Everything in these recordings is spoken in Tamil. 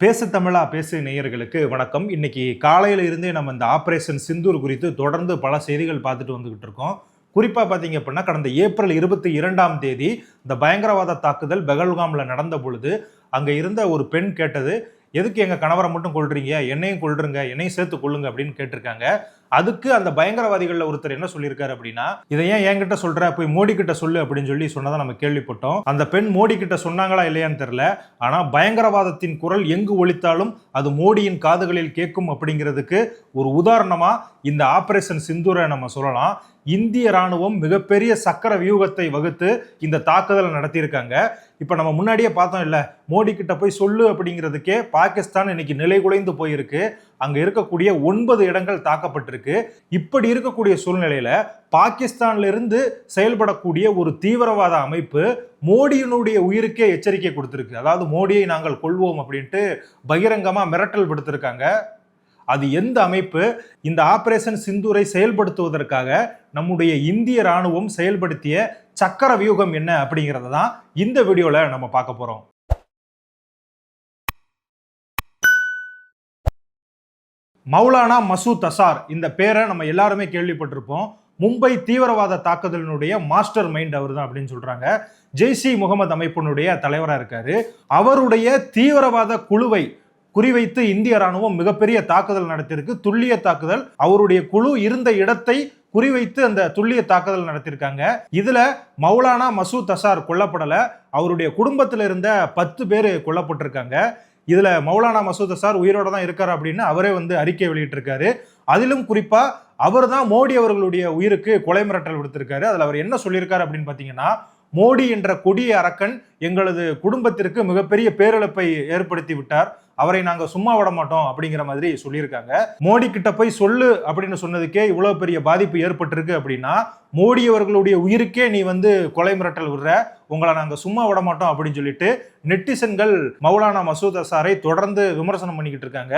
பேசு தமிழா பேசு நேயர்களுக்கு வணக்கம். இன்னைக்கு காலையில இருந்தே நம்ம இந்த ஆபரேஷன் சிந்தூர் குறித்து தொடர்ந்து பல செய்திகள் பார்த்துட்டு வந்துகிட்டு இருக்கோம். குறிப்பாக பார்த்தீங்க அப்படின்னா கடந்த ஏப்ரல் இருபத்தி இரண்டாம் தேதி இந்த பயங்கரவாத தாக்குதல் பெகல்காமில் நடந்த பொழுது அங்கே இருந்த ஒரு பெண் கேட்டது எதுக்கு எங்கள் கணவரை மட்டும் கொள்றீங்க என்னையும் கொள்றீங்க என்னையும் சேர்த்து கொள்ளுங்க அப்படின்னு கேட்டிருக்காங்க. அதுக்கு அந்த பயங்கரவாதிகளில் ஒருத்தர் என்ன சொல்லியிருக்காரு அப்படின்னா இதை ஏன் என்கிட்ட சொல்ற? போய் மோடி கிட்ட சொல்லு அப்படின்னு சொல்லி சொன்னதை நம்ம கேள்விப்பட்டோம். அந்த பெண் மோடி கிட்ட சொன்னாங்களா இல்லையான்னு தெரியல. ஆனா பயங்கரவாதத்தின் குரல் எங்கு ஒழித்தாலும் அது மோடியின் காதுகளில் கேட்கும் அப்படிங்கிறதுக்கு ஒரு உதாரணமா இந்த ஆபரேஷன் சிந்தூரை நம்ம சொல்லலாம். இந்திய ராணுவம் மிகப்பெரிய சக்கர வியூகத்தை வகுத்து இந்த தாக்குதலை நடத்தியிருக்காங்க. இப்போ நம்ம முன்னாடியே பார்த்தோம் இல்லை மோடி கிட்ட போய் சொல்லு அப்படிங்கிறதுக்கே பாகிஸ்தான் இன்னைக்கு நிலை குலைந்து போயிருக்கு. அங்க இருக்கக்கூடிய ஒன்பது இடங்கள் தாக்கப்பட்டிருக்கு. இப்படி இருக்கக்கூடிய சூழ்நிலையில பாகிஸ்தான்ல இருந்து செயல்படக்கூடிய ஒரு தீவிரவாத அமைப்பு மோடியினுடைய உயிருக்கே எச்சரிக்கை கொடுத்திருக்கு. அதாவது மோடியை நாங்கள் கொள்வோம் அப்படின்ட்டு பகிரங்கமா மிரட்டல் விடுத்திருக்காங்க. அது எந்த அமைப்பு? இந்த ஆபரேஷன் சிந்தூரை செயல்படுத்துவதற்காக நம்முடைய இந்திய ராணுவம் செயல்படுத்திய சக்கர வியூகம் என்ன அப்படிங்கிறத தான் இந்த வீடியோவில் நம்ம பார்க்க போகிறோம் மௌலானா மசூத் அசார் இந்த பேரை நம்ம எல்லாருமே கேள்விப்பட்டிருப்போம். மும்பை தீவிரவாத தாக்குதலினுடைய மாஸ்டர் மைண்ட் அவர் தான் அப்படின்னு சொல்றாங்க. ஜெய்சி முகமது அமைப்பினுடைய தலைவராக இருக்காரு. அவருடைய தீவிரவாத குழுவை குறிவைத்து இந்திய ராணுவம் மிகப்பெரிய தாக்குதல் நடத்தியிருக்கு. துல்லிய தாக்குதல். அவருடைய குழு இருந்த இடத்தை குறிவைத்து அந்த துல்லிய தாக்குதல் நடத்தியிருக்காங்க. இதுல மௌலானா மசூத் அசார் கொல்லப்படல. அவருடைய குடும்பத்தில் இருந்த பத்து பேர் கொல்லப்பட்டிருக்காங்க. இதில் மௌலானா மசூத் அசார் உயிரோட தான் இருக்கார் அப்படின்னு அவரே வந்து அறிக்கை வெளியிட்டிருக்காரு. அதிலும் குறிப்பாக அவர் தான் மோடி அவர்களுடைய உயிருக்கு கொலை மிரட்டல் விடுத்திருக்காரு. அதில் அவர் என்ன சொல்லியிருக்காரு அப்படின்னு பார்த்தீங்கன்னா மோடி என்ற கொடிய அரக்கன் எங்களது குடும்பத்திற்கு மிகப்பெரிய பேரிழப்பை ஏற்படுத்தி விட்டார். அவரை நாங்க சும்மா விட மாட்டோம் அப்படிங்கிற மாதிரி சொல்லியிருக்காங்க. மோடி கிட்ட போய் சொல்லு அப்படின்னு சொன்னதுக்கே இவ்வளவு பெரிய பாதிப்பு ஏற்பட்டிருக்கு அப்படின்னா மோடி அவர்களுடைய உயிருக்கே நீ வந்து கொலை மிரட்டல் விடுற உங்களை நாங்க சும்மா விட மாட்டோம் அப்படின்னு சொல்லிட்டு நெட்டிசன்கள் மௌலானா மசூத் அசாரை தொடர்ந்து விமர்சனம் பண்ணிக்கிட்டு இருக்காங்க.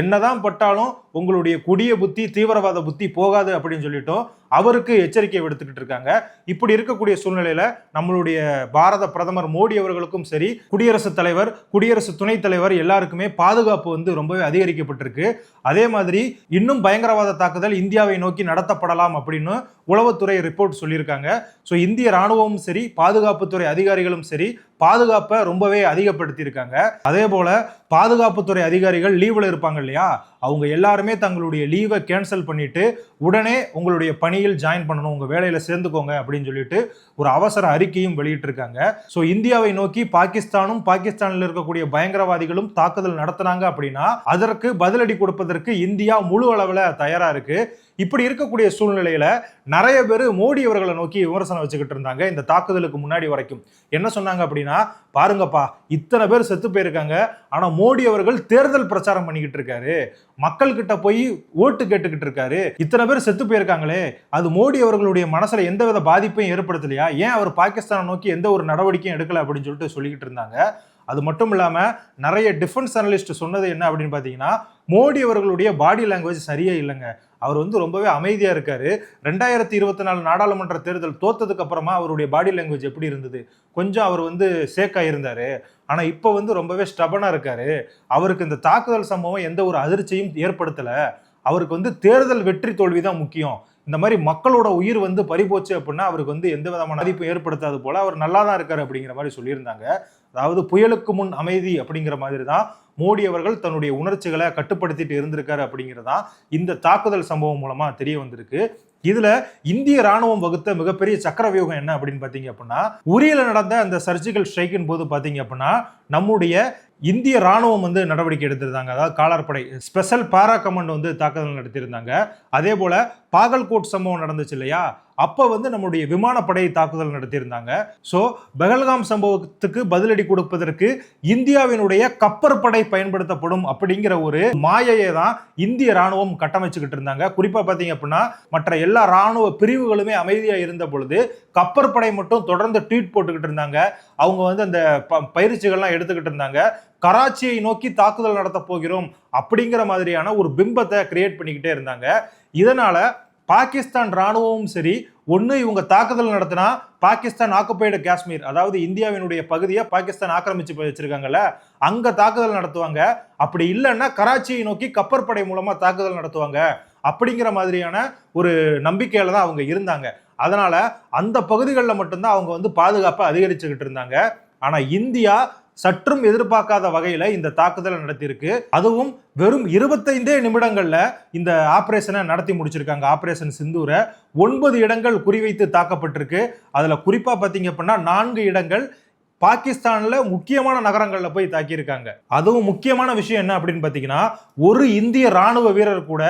என்னதான் பட்டாலும் உங்களுடைய கொடிய புத்தி தீவிரவாத புத்தி போகாது அப்படின்னு சொல்லிட்டோம் அவருக்கு எச்சரிக்கை விடுத்துக்கிட்டு இருக்காங்க. இப்படி இருக்கக்கூடிய சூழ்நிலையில நம்மளுடைய பாரத பிரதமர் மோடி அவர்களுக்கும் சரி குடியரசுத் தலைவர் குடியரசு துணைத் தலைவர் எல்லாருக்கும் பாதுகாப்பு வந்து ரொம்பவே அதிகரிக்கப்பட்டிருக்கு. அதே மாதிரி இன்னும் பயங்கரவாத தாக்குதல் இந்தியாவை நோக்கி நடத்தப்படலாம் அப்படின்னு உளவுத்துறை ரிப்போர்ட் சொல்லியிருக்காங்க. ஸோ இந்திய ராணுவமும் சரி பாதுகாப்புத்துறை அதிகாரிகளும் சரி பாதுகாப்பை ரொம்பவே அதிகப்படுத்தியிருக்காங்க. அதே போல பாதுகாப்புத்துறை அதிகாரிகள் லீவில் இருப்பாங்க இல்லையா? அவங்க எல்லாருமே தங்களுடைய லீவை கேன்சல் பண்ணிட்டு உடனே உங்களுடைய பணியில் ஜாயின் பண்ணணும் உங்கள் வேலையில் சேர்ந்துக்கோங்க அப்படின்னு சொல்லிட்டு ஒரு அவசர அறிக்கையும் வெளியிட்டிருக்காங்க. ஸோ இந்தியாவை நோக்கி பாகிஸ்தானும் பாகிஸ்தானில் இருக்கக்கூடிய பயங்கரவாதிகளும் தாக்குதல் நடத்துனாங்க அப்படின்னா அதற்கு பதிலடி கொடுப்பதற்கு இந்தியா முழு அளவில் தயாராக இருக்குது இப்படி இருக்கக்கூடிய சூழ்நிலையில நிறைய பேர் மோடி அவர்களை நோக்கி விமர்சனம் வச்சுக்கிட்டு இருந்தாங்க. இந்த தாக்குதலுக்கு முன்னாடி வரைக்கும். என்ன சொன்னாங்க அப்படின்னா பாருங்கப்பா இத்தனை பேர் செத்து போயிருக்காங்க. ஆனா மோடி அவர்கள் தேர்தல் பிரச்சாரம் பண்ணிக்கிட்டு இருக்காரு. மக்கள் கிட்ட போய் ஓட்டு கேட்டுக்கிட்டு இருக்காரு. இத்தனை பேர் செத்து போயிருக்காங்களே. அது மோடி அவர்களுடைய மனசுல எந்தவித பாதிப்பையும் ஏற்படுத்தலையா? ஏன் அவர் பாகிஸ்தானை நோக்கி எந்த ஒரு நடவடிக்கையும் எடுக்கல? அப்படின்னு சொல்லிட்டு சொல்லிக்கிட்டு இருந்தாங்க. அது மட்டும் இல்லாமல் நிறைய டிஃபென்ஸ் அனலிஸ்ட் சொன்னது என்ன அப்படின்னு பார்த்தீங்கன்னா மோடி அவர்களுடைய பாடி லாங்குவேஜ் சரியே இல்லைங்க. அவர் வந்து ரொம்பவே அமைதியாக இருக்கார். ரெண்டாயிரத்தி இருபத்தி நாலு நாடாளுமன்ற தேர்தல் தோத்ததுக்கு அப்புறமா அவருடைய பாடி லாங்குவேஜ் எப்படி இருந்தது? கொஞ்சம் அவர் வந்து சேக்காக இருந்தார் ஆனால் இப்போ வந்து ரொம்பவே ஸ்டபனாக இருக்கார். அவருக்கு இந்த தாக்குதல் சம்பவம் எந்த ஒரு அதிர்ச்சியும் ஏற்படுத்தலை. அவருக்கு வந்து தேர்தல் வெற்றி தோல்வி தான் முக்கியம். இந்த மாதிரி மக்களோட உயிர் வந்து பறிபோச்சு அப்படின்னா அவருக்கு வந்து எந்த விதமான மதிப்பும் ஏற்படுத்தாது போல். அவர் நல்லா தான் இருக்கார் அப்படிங்கிற மாதிரி சொல்லியிருந்தாங்க. அதாவது புயலுக்கு முன் அமைதி அப்படிங்கிற மாதிரி தான் மோடி அவர்கள் தன்னுடைய உணர்ச்சிகளை கட்டுப்படுத்திட்டு இருந்திருக்காரு அப்படிங்கிறதா இந்த தாக்குதல் சம்பவம் மூலமா தெரிய வந்திருக்கு. இதுல இந்திய ராணுவம் வகுத்த மிகப்பெரிய சக்கர வியூகம் என்ன அப்படின்னு பாத்தீங்க அப்படின்னா உரியில நடந்த அந்த சர்ஜிக்கல் ஸ்ட்ரைக்கின் போது பாத்தீங்க அப்படின்னா நம்முடைய இந்திய ராணுவம் வந்து நடவடிக்கை எடுத்திருந்தாங்க. அதாவது காலார்படை ஸ்பெஷல் பாரா கமாண்ட் வந்து தாக்குதல் நடத்தியிருந்தாங்க. அதே போல பாகல்கோட் சம்பவம் நடந்துச்சு இல்லையா? அப்போ வந்து நம்முடைய விமானப்படை தாக்குதல் நடத்தியிருந்தாங்க. ஸோ பெகல்காம் சம்பவத்துக்கு பதிலடி கொடுப்பதற்கு இந்தியாவினுடைய கப்பற்படை பயன்படுத்தப்படும் அப்படிங்கிற ஒரு மாயையை தான் இந்திய ராணுவம் கட்டமைச்சுக்கிட்டு இருந்தாங்க. குறிப்பாக பார்த்தீங்க அப்படின்னா மற்ற எல்லா ராணுவ பிரிவுகளுமே அமைதியாக இருந்த பொழுது கப்பற்படை மட்டும் தொடர்ந்து ட்வீட் போட்டுக்கிட்டு இருந்தாங்க. அவங்க வந்து அந்த பயிற்சிகள்லாம் எடுத்துக்கிட்டு இருந்தாங்க. கராச்சியை நோக்கி தாக்குதல் நடத்த போகிறோம் அப்படிங்கிற மாதிரியான ஒரு பிம்பத்தை கிரியேட் பண்ணிக்கிட்டே இருந்தாங்க. இதனால பாகிஸ்தான் ராணுவமும் சரி ஒன்று இவங்க தாக்குதல் நடத்தினா பாகிஸ்தான் ஆக்குப்பைடு காஷ்மீர் அதாவது இந்தியாவினுடைய பகுதியை பாகிஸ்தான் ஆக்கிரமிச்சு போய் வச்சிருக்காங்கல்ல அங்கே தாக்குதல் நடத்துவாங்க. அப்படி இல்லைன்னா கராச்சியை நோக்கி கப்பற்படை மூலமாக தாக்குதல் நடத்துவாங்க. அப்படிங்கிற மாதிரியான ஒரு நம்பிக்கையில் தான் அவங்க இருந்தாங்க. அதனால் அந்த பகுதிகளில் மட்டும்தான் அவங்க வந்து பாதுகாப்பை அதிகரிச்சுக்கிட்டு இருந்தாங்க. ஆனால் இந்தியா சற்றும் எதிர்பார்க்காத வகையில் இந்த தாக்குதலை நடத்தியிருக்கு. அதுவும் வெறும் இருபத்தைந்தே நிமிடங்களில் இந்த ஆப்ரேஷனை நடத்தி முடிச்சிருக்காங்க. ஆப்ரேஷன் சிந்தூரை. ஒன்பது இடங்கள் குறிவைத்து தாக்கப்பட்டிருக்கு. அதில் குறிப்பாக பார்த்தீங்க அப்படின்னா நான்கு இடங்கள் பாகிஸ்தானில் முக்கியமான நகரங்களில் போய் தாக்கியிருக்காங்க. அதுவும் முக்கியமான விஷயம் என்ன அப்படின்னு பார்த்தீங்கன்னா ஒரு இந்திய ராணுவ வீரர் கூட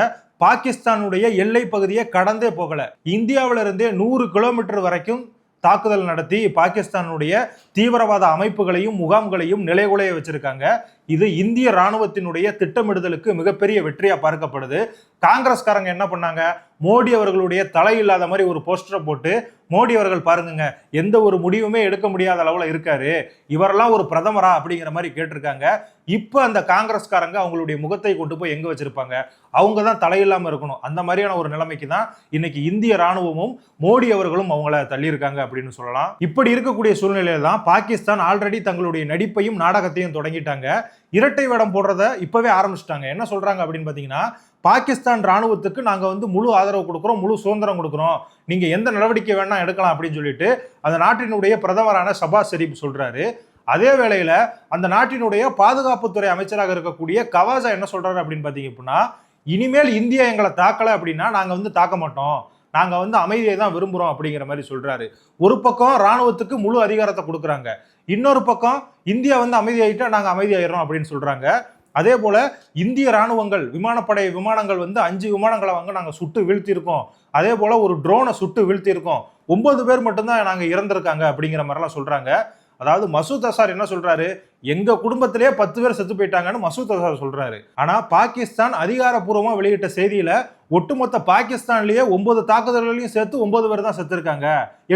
பாகிஸ்தானுடைய எல்லை பகுதியை கடந்தே போகல. இந்தியாவிலிருந்தே நூறு கிலோமீட்டர் வரைக்கும் தாக்குதல் நடத்தி பாகிஸ்தானுடைய தீவிரவாத அமைப்புகளையும் முகாம்களையும் நிலைகுலைய வச்சிருக்காங்க. இது இந்திய ராணுவத்தினுடைய திட்டமிடுதலுக்கு மிகப்பெரிய வெற்றியா பார்க்கப்படுது. காங்கிரஸ்காரங்க என்ன பண்ணாங்க? மோடி அவர்களுடைய தலை இல்லாத மாதிரி ஒரு போஸ்டரை போட்டு மோடி அவர்கள் பாருங்க எந்த ஒரு முடிவுமே எடுக்க முடியாத அளவில் இருக்காரு. இவரெல்லாம் ஒரு பிரதமரா அப்படிங்கிற மாதிரி கேட்டிருக்காங்க. இப்போ அந்த காங்கிரஸ்காரங்க அவங்களுடைய முகத்தை கொண்டு போய் எங்க வச்சிருப்பாங்க? அவங்க தான் தலையில்லாம இருக்கணும். அந்த மாதிரியான ஒரு நிலைமைக்கு தான் இன்னைக்கு இந்திய ராணுவமும் மோடி அவர்களும் அவங்கள தள்ளியிருக்காங்க அப்படின்னு சொல்லலாம். இப்படி இருக்கக்கூடிய சூழ்நிலையில தான் பாகிஸ்தான் ஆல்ரெடி தங்களுடைய நடிப்பையும் நாடகத்தையும் தொடங்கிட்டாங்க. இரட்டை வேடம் போடுறத இப்போவே ஆரம்பிச்சிட்டாங்க. என்ன சொல்கிறாங்க அப்படின்னு பார்த்தீங்கன்னா பாகிஸ்தான் ராணுவத்துக்கு நாங்கள் வந்து முழு ஆதரவு கொடுக்குறோம் முழு சுதந்திரம் கொடுக்குறோம். நீங்கள் எந்த நடவடிக்கை வேணால் எடுக்கலாம் அப்படின்னு சொல்லிட்டு அந்த நாட்டினுடைய பிரதமரான சபா ஷெரீப் சொல்கிறாரு அதே வேளையில் அந்த நாட்டினுடைய பாதுகாப்புத்துறை அமைச்சராக இருக்கக்கூடிய கவாசா என்ன சொல்கிறாரு அப்படின்னு பார்த்தீங்க அப்படின்னா இனிமேல் இந்தியா எங்களை தாக்கலை அப்படின்னா நாங்கள் வந்து தாக்க மாட்டோம். நாங்கள் வந்து அமைதியை தான் விரும்புகிறோம் அப்படிங்கிற மாதிரி சொல்கிறாரு ஒரு பக்கம் ராணுவத்துக்கு முழு அதிகாரத்தை கொடுக்குறாங்க. இன்னொரு பக்கம் இந்தியா வந்து அமைதியாயிட்டா நாங்கள் அமைதியாயிடுறோம் அப்படின்னு சொல்கிறாங்க அதே போல இந்திய ராணுவங்கள் விமானப்படை விமானங்கள் வந்து அஞ்சு விமானங்களை வாங்க நாங்கள் சுட்டு வீழ்த்தியிருக்கோம். அதே போல ஒரு ட்ரோனை சுட்டு வீழ்த்தியிருக்கோம். ஒன்பது பேர் மட்டும்தான் நாங்கள் இறந்திருக்காங்க அப்படிங்கிற மாதிரிலாம் சொல்கிறாங்க அதாவது மசூத் அசார் என்ன சொல்றாரு? எங்க குடும்பத்திலேயே பத்து பேர் செத்து போயிட்டாங்கன்னு மசூத் அசார் சொல்றாரு. ஆனா பாகிஸ்தான் அதிகாரப்பூர்வமா வெளியிட்ட செய்தியில ஒட்டுமொத்த பாகிஸ்தான்லயே ஒன்பது தாக்குதல்களையும் சேர்த்து ஒன்பது பேர் தான் செத்துருக்காங்க.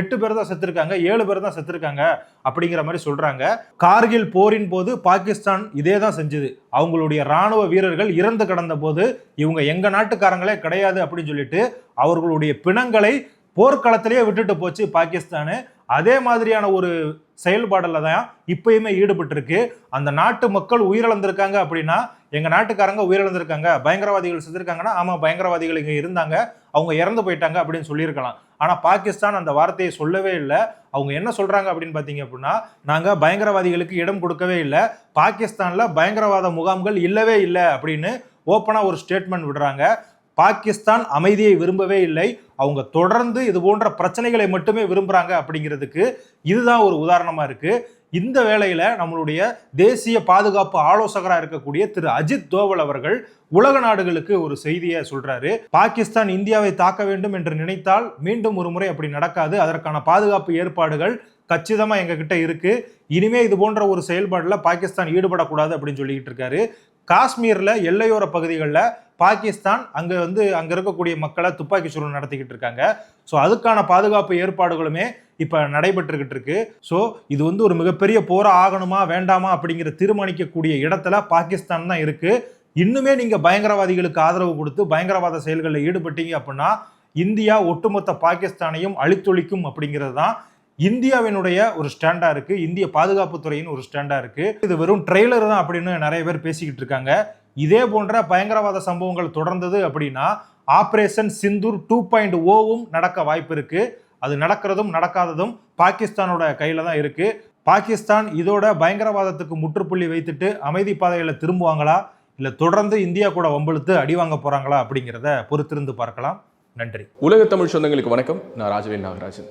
எட்டு பேர் தான் செத்துருக்காங்க. ஏழு பேர் தான் செத்துருக்காங்க அப்படிங்கிற மாதிரி சொல்றாங்க. கார்கில் போரின் போது பாகிஸ்தான் இதே தான் செஞ்சது. அவங்களுடைய ராணுவ வீரர்கள் இறந்து கடந்த போது இவங்க எங்க நாட்டுக்காரங்களே கிடையாது அப்படின்னு சொல்லிட்டு அவர்களுடைய பிணங்களை போர்க்களத்திலேயே விட்டுட்டு போச்சு பாகிஸ்தானு. அதே மாதிரியான ஒரு செயல்பாடில் தான் இப்பயுமே ஈடுபட்டிருக்கு. அந்த நாட்டு மக்கள் உயிரிழந்திருக்காங்க அப்படின்னா எங்கள் நாட்டுக்காரங்க உயிரிழந்திருக்காங்க பயங்கரவாதிகள் செஞ்சுருக்காங்கன்னா ஆமாம் பயங்கரவாதிகள் இங்கே இருந்தாங்க அவங்க இறந்து போயிட்டாங்க அப்படின்னு சொல்லியிருக்கலாம். ஆனால் பாகிஸ்தான் அந்த வார்த்தையை சொல்லவே இல்லை. அவங்க என்ன சொல்கிறாங்க அப்படின்னு பார்த்தீங்க அப்படின்னா நாங்கள் பயங்கரவாதிகளுக்கு இடம் கொடுக்கவே இல்லை. பாகிஸ்தானில் பயங்கரவாத முகாம்கள் இல்லவே இல்லை அப்படின்னு ஓப்பனாக ஒரு ஸ்டேட்மெண்ட் விடுறாங்க. பாகிஸ்தான் அமைதியை விரும்பவே இல்லை. அவங்க தொடர்ந்து இது போன்ற பிரச்சனைகளை மட்டுமே விரும்புகிறாங்க அப்படிங்கிறதுக்கு இதுதான் ஒரு உதாரணமாக இருக்குது இந்த வேளையில் நம்மளுடைய தேசிய பாதுகாப்பு ஆலோசகராக இருக்கக்கூடிய திரு அஜித் தோவல் அவர்கள் உலக நாடுகளுக்கு ஒரு செய்தியை சொல்றாரு. பாகிஸ்தான் இந்தியாவை தாக்க வேண்டும் என்று நினைத்தால் மீண்டும் ஒரு முறை அப்படி நடக்காது. அதற்கான பாதுகாப்பு ஏற்பாடுகள் கச்சிதமாக எங்ககிட்ட இருக்குது இருக்கு. இனிமே இது போன்ற ஒரு செயல்பாடில் பாகிஸ்தான் ஈடுபடக்கூடாது அப்படின்னு சொல்லிட்டு இருக்காரு. காஷ்மீரில் எல்லையோர பகுதிகளில் பாகிஸ்தான் அங்கே வந்து அங்கே இருக்கக்கூடிய மக்களை துப்பாக்கி சூடு நடத்திக்கிட்டு இருக்காங்க. ஸோ அதுக்கான பாதுகாப்பு ஏற்பாடுகளுமே இப்போ நடைபெற்றுக்கிட்டு இருக்கு. ஸோ இது வந்து ஒரு மிகப்பெரிய போரா ஆகணுமா வேண்டாமா அப்படிங்கிற தீர்மானிக்கக்கூடிய இடத்துல பாகிஸ்தான் தான் இருக்குது இன்னுமே நீங்கள் பயங்கரவாதிகளுக்கு ஆதரவு கொடுத்து பயங்கரவாத செயல்களில் ஈடுபட்டீங்க அப்படின்னா இந்தியா ஒட்டுமொத்த பாகிஸ்தானையும் அழித்தொழிக்கும் அப்படிங்கிறது தான் இந்தியாவினுடைய ஒரு ஸ்டாண்டா இருக்கு. இந்திய பாதுகாப்புத்துறையின் ஒரு ஸ்டாண்டா இருக்கு. இது வெறும் ட்ரெய்லர் தான் அப்படின்னு நிறைய பேர் பேசிக்கிட்டு இருக்காங்க. இதே போன்ற பயங்கரவாத சம்பவங்கள் தொடர்ந்தது அப்படின்னா ஆப்ரேஷன் சிந்தூர் டூ பாயிண்ட் ஓவும் நடக்க வாய்ப்பு இருக்கு. அது நடக்கிறதும் நடக்காததும் பாகிஸ்தானோட கையில தான் இருக்கு. பாகிஸ்தான் இதோட பயங்கரவாதத்துக்கு முற்றுப்புள்ளி வைத்துட்டு அமைதி பாதையில திரும்புவாங்களா? இல்ல தொடர்ந்து இந்தியா கூட வம்பெழுத்து அடி வாங்க போறாங்களா அப்படிங்கிறத பொறுத்திருந்து பார்க்கலாம். நன்றி. உலக தமிழ் சொந்தங்களுக்கு வணக்கம். நான் ராஜவேல் நாகராஜன்.